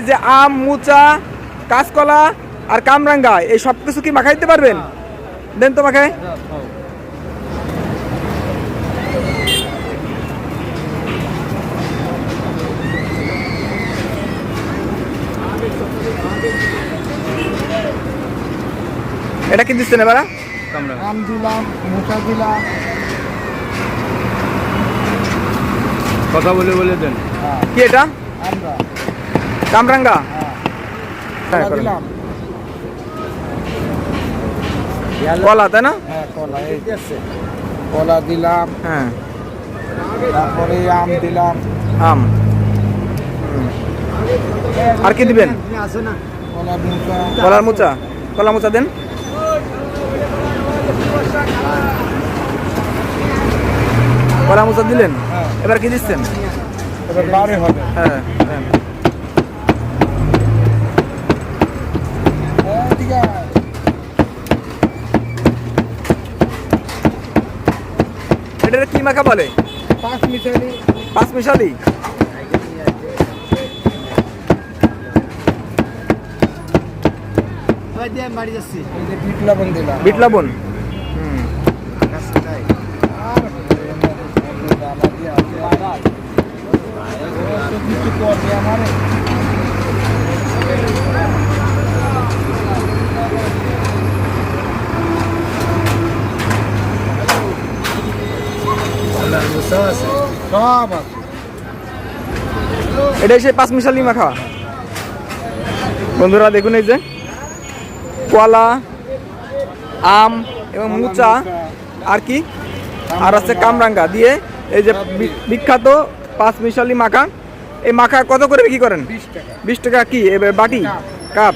এই যে আম মুচা কাঁচকলা আর কামরাঙ্গা এই সব কিছু কি মাখাই দিতে পারবেন? দেন তো মাখায় এটা কি দিচ্ছেন এবার? আম দিলাম মোটা দিলাম। কথা বলে বলে দেন। হ্যাঁ। কি এটা? আমরা। কামরাঙ্গা কলা তাই না কলা দিলাম হ্যাঁ তারপরে আম দিলাম আম আর কি দিবেন কলা কলার মোচা কলা মোচা দেন কলা মোচা দিলেন এবার কি দিচ্ছেন এবার বারে হবে হ্যাঁ হ্যাঁ, এটার কি মাখা বলে পাঁচ মিশালি পাঁচ মিশালি বিট লবণ আমার দিয়ে আছে। ও তো কিছু করবে আমারে সব আছে এটাই সেই পাঁচ মিশালি মাখা বন্ধুরা দেখুন এই যে কলা আম এবং মুচা আর কি? আর আছে কামরাঙ্গা। দিয়ে এই যে বিখ্যাত পাঁচ মিশালি মাখা এই মাখা কত করে বিক্রি করেন? বিশ টাকা। কি? এবার বাটি? কাপ?